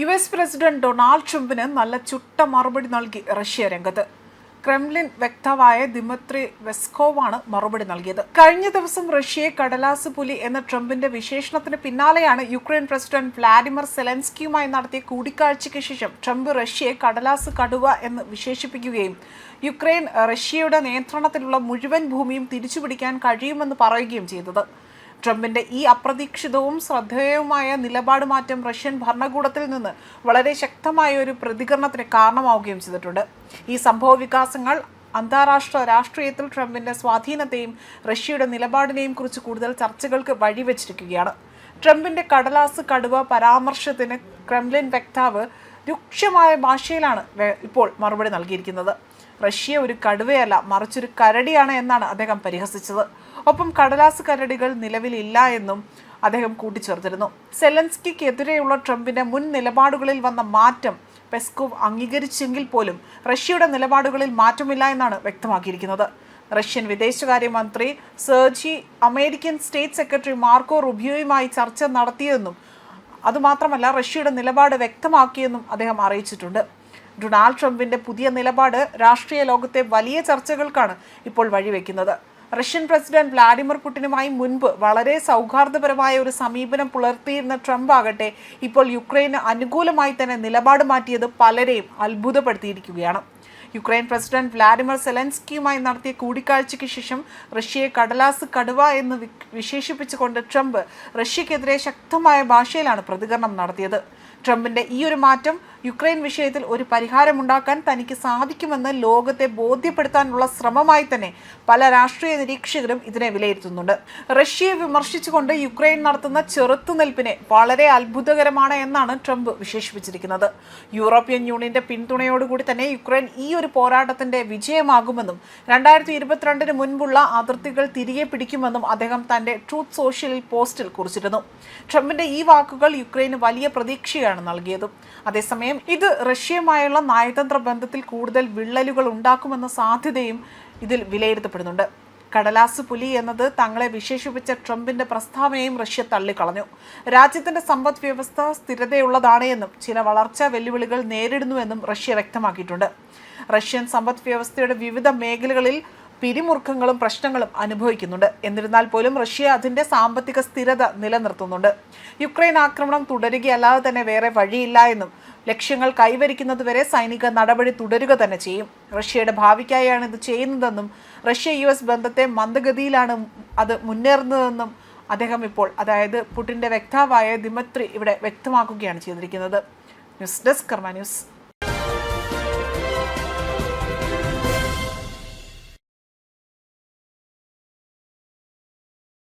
U S president Donald ട്രംപിന് നല്ല ചുട്ട മറുപടി നൽകി റഷ്യ രംഗത്ത്. ക്രെംലിൻ വക്താവായ ദിമത്രി വെസ്കോവാണ് മറുപടി നൽകിയത്. കഴിഞ്ഞ ദിവസം റഷ്യയെ കടലാസ് പുലി എന്ന ട്രംപിന്റെ വിശേഷണത്തിന് പിന്നാലെയാണ് യുക്രൈൻ പ്രസിഡന്റ് വ്ളാഡിമിർ സെലൻസ്കിയുമായി നടത്തിയ കൂടിക്കാഴ്ചയ്ക്ക് ശേഷം ട്രംപ് റഷ്യയെ കടലാസ് കടുവ എന്ന് വിശേഷിപ്പിക്കുകയും യുക്രൈൻ റഷ്യയുടെ നിയന്ത്രണത്തിലുള്ള മുഴുവൻ ഭൂമിയും തിരിച്ചുപിടിക്കാൻ കഴിയുമെന്ന് പറയുകയും ചെയ്തത്. ട്രംപിന്റെ ഈ അപ്രതീക്ഷിതവും ശ്രദ്ധേയവുമായ നിലപാട് മാറ്റം റഷ്യൻ ഭരണകൂടത്തിൽ നിന്ന് വളരെ ശക്തമായ ഒരു പ്രതികരണത്തിന് കാരണമാവുകയും ചെയ്തിട്ടുണ്ട്. ഈ സംഭവ വികാസങ്ങൾ അന്താരാഷ്ട്ര രാഷ്ട്രീയത്തിൽ ട്രംപിന്റെ സ്വാധീനത്തെയും റഷ്യയുടെ നിലപാടിനെയും കുറിച്ച് കൂടുതൽ ചർച്ചകൾക്ക് വഴിവെച്ചിരിക്കുകയാണ്. ട്രംപിന്റെ കടലാസ് കടുവ പരാമർശത്തിന് ക്രെംലിൻ വക്താവ് രൂക്ഷമായ ഭാഷയിലാണ് ഇപ്പോൾ മറുപടി നൽകിയിരിക്കുന്നത്. റഷ്യ ഒരു കടുവയല്ല മറിച്ചൊരു കരടിയാണ് എന്നാണ് അദ്ദേഹം പരിഹസിച്ചത്. ഒപ്പം കടലാസ് കരടികൾ നിലവിലില്ല എന്നും അദ്ദേഹം കൂട്ടിച്ചേർത്തിരുന്നു. സെലൻസ്കിക്കെതിരെയുള്ള ട്രംപിന്റെ മുൻ നിലപാടുകളിൽ വന്ന മാറ്റം പെസ്കോവ് അംഗീകരിച്ചെങ്കിൽ പോലും റഷ്യയുടെ നിലപാടുകളിൽ മാറ്റമില്ല എന്നാണ് വ്യക്തമാക്കിയിരിക്കുന്നത്. റഷ്യൻ വിദേശകാര്യമന്ത്രി Sergei American state secretary Marco റുബിയോയുമായി ചർച്ച നടത്തിയെന്നും അതുമാത്രമല്ല റഷ്യയുടെ നിലപാട് വ്യക്തമാക്കിയെന്നും അദ്ദേഹം അറിയിച്ചിട്ടുണ്ട്. ഡൊണാൾഡ് ട്രംപിന്റെ പുതിയ നിലപാട് രാഷ്ട്രീയ ലോകത്തെ വലിയ ചർച്ചകൾക്കാണ് ഇപ്പോൾ വഴിവെക്കുന്നത്. റഷ്യൻ പ്രസിഡന്റ് വ്ളാഡിമിർ പുടിനുമായി മുൻപ് വളരെ സൗഹാർദ്ദപരമായ ഒരു സമീപനം പുലർത്തിയിരുന്ന ട്രംപ് ആകട്ടെ ഇപ്പോൾ യുക്രൈന് അനുകൂലമായി തന്നെ നിലപാട് മാറ്റിയത് പലരെയും അത്ഭുതപ്പെടുത്തിയിരിക്കുകയാണ്. യുക്രൈൻ പ്രസിഡന്റ് വ്ളാഡിമിർ സെലൻസ്കിയുമായി നടത്തിയ കൂടിക്കാഴ്ചയ്ക്ക് ശേഷം റഷ്യയെ കടലാസ് കടുവ എന്ന് വിശേഷിപ്പിച്ചുകൊണ്ട് ട്രംപ് റഷ്യക്കെതിരെ ശക്തമായ ഭാഷയിലാണ് പ്രതികരണം നടത്തിയത്. ട്രംപിന്റെ ഈ ഒരു മാറ്റം യുക്രൈൻ വിഷയത്തിൽ ഒരു പരിഹാരമുണ്ടാക്കാൻ തനിക്ക് സാധിക്കുമെന്ന് ലോകത്തെ ബോധ്യപ്പെടുത്താനുള്ള ശ്രമമായി തന്നെ പല രാഷ്ട്രീയ നിരീക്ഷകരും ഇതിനെ വിലയിരുത്തുന്നുണ്ട്. റഷ്യയെ വിമർശിച്ചുകൊണ്ട് യുക്രൈൻ നടത്തുന്ന ചെറുത്തുനിൽപ്പിനെ വളരെ അത്ഭുതകരമാണ് എന്നാണ് ട്രംപ് വിശേഷിപ്പിച്ചിരിക്കുന്നത്. യൂറോപ്യൻ യൂണിയന്റെ പിന്തുണയോടുകൂടി തന്നെ യുക്രൈൻ ഈ ഒരു പോരാട്ടത്തിന്റെ വിജയമാകുമെന്നും രണ്ടായിരത്തി ഇരുപത്തിരണ്ടിന് മുൻപുള്ള അതിർത്തികൾ തിരികെ പിടിക്കുമെന്നും അദ്ദേഹം തന്റെ ട്രൂത്ത് സോഷ്യൽ പോസ്റ്റിൽ കുറിച്ചിരുന്നു. ട്രംപിന്റെ ഈ വാക്കുകൾ യുക്രൈന് വലിയ പ്രതീക്ഷയാണ് നൽകിയതും. അതേസമയം ഇത് റഷ്യയുമായുള്ള നയതന്ത്ര ബന്ധത്തിൽ കൂടുതൽ വിള്ളലുകൾ ഉണ്ടാക്കുമെന്ന സാധ്യതയും ഇതിൽ വിലയിരുത്തപ്പെടുന്നുണ്ട്. കടലാസ് പുലി എന്നത് തങ്ങളെ വിശേഷിപ്പിച്ച ട്രംപിന്റെ പ്രസ്താവനയും റഷ്യ തള്ളിക്കളഞ്ഞു. രാജ്യത്തിന്റെ സമ്പദ് വ്യവസ്ഥ സ്ഥിരതയുള്ളതാണ് എന്നും ചില വളർച്ചാ വെല്ലുവിളികൾ നേരിടുന്നുവെന്നും റഷ്യ വ്യക്തമാക്കിയിട്ടുണ്ട്. റഷ്യൻ സമ്പദ് വ്യവസ്ഥയുടെ വിവിധ മേഖലകളിൽ പിരിമുറുക്കങ്ങളും പ്രശ്നങ്ങളും അനുഭവിക്കുന്നുണ്ട്. എന്നിരുന്നാൽ പോലും റഷ്യ അതിന്റെ സാമ്പത്തിക സ്ഥിരത നിലനിർത്തുന്നുണ്ട്. യുക്രൈൻ ആക്രമണം തുടരുകയല്ലാതെ തന്നെ വേറെ വഴിയില്ല എന്നും ലക്ഷ്യങ്ങൾ കൈവരിക്കുന്നതുവരെ സൈനിക നടപടി തുടരുക തന്നെ ചെയ്യും. റഷ്യയുടെ ഭാവിക്കായാണ് ഇത് ചെയ്യുന്നതെന്നും റഷ്യ യു എസ് ബന്ധത്തെ മന്ദഗതിയിലാണ് അത് മുന്നേറുന്നതെന്നും അദ്ദേഹം ഇപ്പോൾ അതായത് പുടിന്റെ വക്താവായ ദിമത്രി ഇവിടെ വ്യക്തമാക്കുകയാണ് ചെയ്തിരിക്കുന്നത്. News desk Karma news.